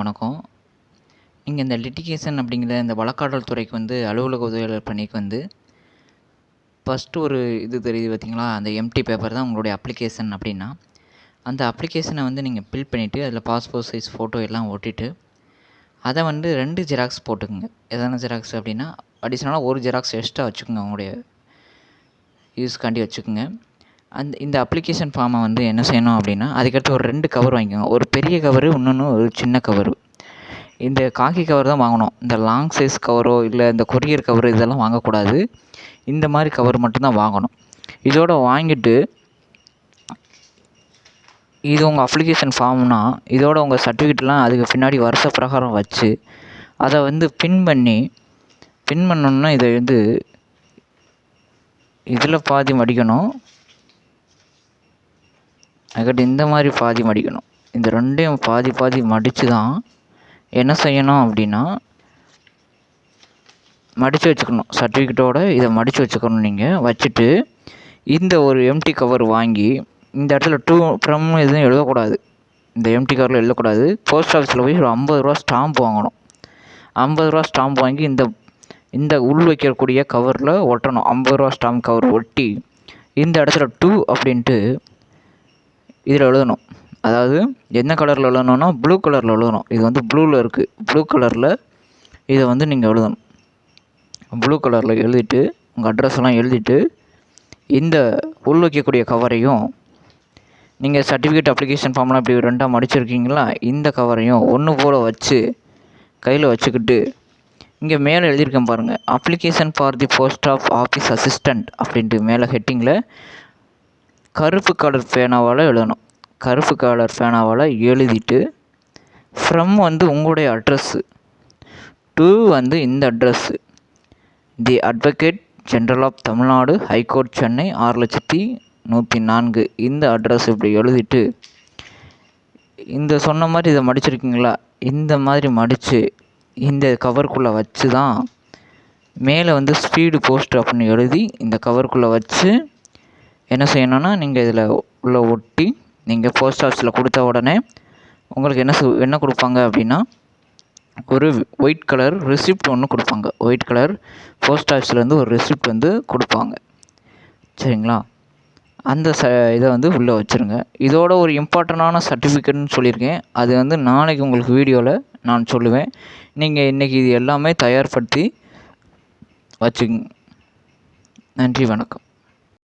வணக்கம். நீங்கள் இந்த லிட்டிகேஷன் அப்படிங்கிற இந்த வழக்காடல் துறைக்கு வந்து அலுவலக உதவியாளர் பணிக்கு வந்து ஃபஸ்ட்டு ஒரு இது தெரியுது பார்த்தீங்களா அந்த எம்டி பேப்பர் தான் உங்களுடைய அப்ளிகேஷன் அப்படின்னா அந்த அப்ளிகேஷனை வந்து நீங்கள் ஃபில் பண்ணிவிட்டு அதில் பாஸ்போர்ட் சைஸ் ஃபோட்டோ எல்லாம் ஒட்டிவிட்டு அதை வந்து ரெண்டு ஜெராக்ஸ் போட்டுக்கோங்க. எதனா ஜெராக்ஸ் அப்படின்னா அடிஷ்னலாக ஒரு ஜெராக்ஸ் எக்ஸ்ட்ரா வச்சுக்கோங்க. உங்களுடைய யூஸ்க்காண்டி வச்சுக்கோங்க. அந்த இந்த அப்ளிகேஷன் ஃபார்மை வந்து என்ன செய்யணும் அப்படின்னா அதுக்கடுத்து ஒரு ரெண்டு கவர் வாங்கிக்கோங்க. ஒரு பெரிய கவரு இன்னொன்று ஒரு சின்ன கவரு இந்த காக்கி கவர் தான் வாங்கணும். இந்த லாங் சைஸ் கவரோ இல்லை இந்த கொரியர் கவர் இதெல்லாம் வாங்கக்கூடாது. இந்த மாதிரி கவர் மட்டும்தான் வாங்கணும். இதோட வாங்கிட்டு இது உங்கள் அப்ளிகேஷன் ஃபார்ம்னா இதோட உங்கள் சர்டிஃபிகேட்லாம் அதுக்கு பின்னாடி வருஷ பிரகாரம் வச்சு அதை வந்து பின் பண்ணி பின் பண்ணணுன்னா இதை வந்து இதில் பாதி மடிக்கணும். அதுக்கடுத்து இந்த மாதிரி பாதி மடிக்கணும். இந்த ரெண்டையும் பாதி பாதி மடித்து தான் என்ன செய்யணும் அப்படின்னா மடித்து வச்சுக்கணும். சர்டிஃபிகேட்டோட இதை மடித்து வச்சுக்கணும் நீங்கள் வச்சுட்டு இந்த ஒரு எம்டி கவர் வாங்கி இந்த இடத்துல டூ ஃப்ரம் எதுவும் எழுதக்கூடாது. இந்த எம்டி கவரில் எழுதக்கூடாது. போஸ்ட் ஆஃபீஸில் போய் ஒரு ஐம்பது ரூபா ஸ்டாம்ப் வாங்கணும். ஐம்பது ரூபா ஸ்டாம்ப் வாங்கி இந்த இந்த உள் வைக்கக்கூடிய கவரில் ஒட்டணும். ஐம்பது ரூபா ஸ்டாம்ப் கவர் ஒட்டி இந்த இடத்துல டூ அப்படின்ட்டு இதில் எழுதணும். அதாவது என்ன கலரில் எழுதணுன்னா ப்ளூ கலரில் எழுதணும். இது வந்து ப்ளூவில் இருக்குது ப்ளூ கலரில் இதை வந்து நீங்கள் எழுதணும். ப்ளூ கலரில் எழுதிட்டு உங்கள் அட்ரஸ் எல்லாம் எழுதிட்டு இந்த உள் வைக்கக்கூடிய கவரையும் நீங்கள் சர்டிஃபிகேட் அப்ளிகேஷன் ஃபார்ம்லாம் இப்படி ரெண்டாக மடிச்சிருக்கீங்களா? இந்த கவரையும் ஒன்று போல் வச்சு கையில் வச்சுக்கிட்டு இங்கே மேலே எழுதியிருக்கேன் பாருங்கள் application for the post of office assistant அப்படின்ட்டு மேலே ஹெட்டிங்கில் கருப்பு கலர் பேனாவால் எழுதணும். கருப்பு கலர் பேனாவால் எழுதிட்டு ஃப்ரம் வந்து உங்களுடைய அட்ரஸ்ஸு டு வந்து இந்த address the advocate general of Tamil Nadu high court Chennai ஆறு லட்சத்தி நூற்றி நான்கு. இந்த அட்ரஸ் இப்படி எழுதிட்டு இந்த சொன்ன மாதிரி இதை மடிச்சிருக்கீங்களா? இந்த மாதிரி மடித்து இந்த கவருக்குள்ளே வச்சு தான் மேலே வந்து ஸ்பீடு போஸ்ட் அப்படின்னு எழுதி இந்த கவருக்குள்ளே வச்சு என்ன செய்யணும்னா நீங்கள் இதில் உள்ளே ஒட்டி நீங்கள் போஸ்ட் ஆஃபீஸில் கொடுத்த உடனே உங்களுக்கு என்ன என்ன கொடுப்பாங்க அப்படின்னா ஒரு ஒயிட் கலர் ரிசிப்ட் ஒன்று கொடுப்பாங்க. ஒயிட் கலர் போஸ்ட் ஆஃபீஸ்லேருந்து ஒரு ரிசிப்ட் வந்து கொடுப்பாங்க. சரிங்களா? அந்த ச இதை வந்து உள்ளே வச்சுருங்க. இதோட ஒரு இம்பார்ட்டண்டான சர்டிஃபிகேட்னு சொல்லியிருக்கேன். அது வந்து நாளைக்கு உங்களுக்கு வீடியோவில் நான் சொல்லுவேன். நீங்கள் இன்றைக்கி இது எல்லாமே தயார்படுத்தி வச்சுக்கங்க. நன்றி வணக்கம்.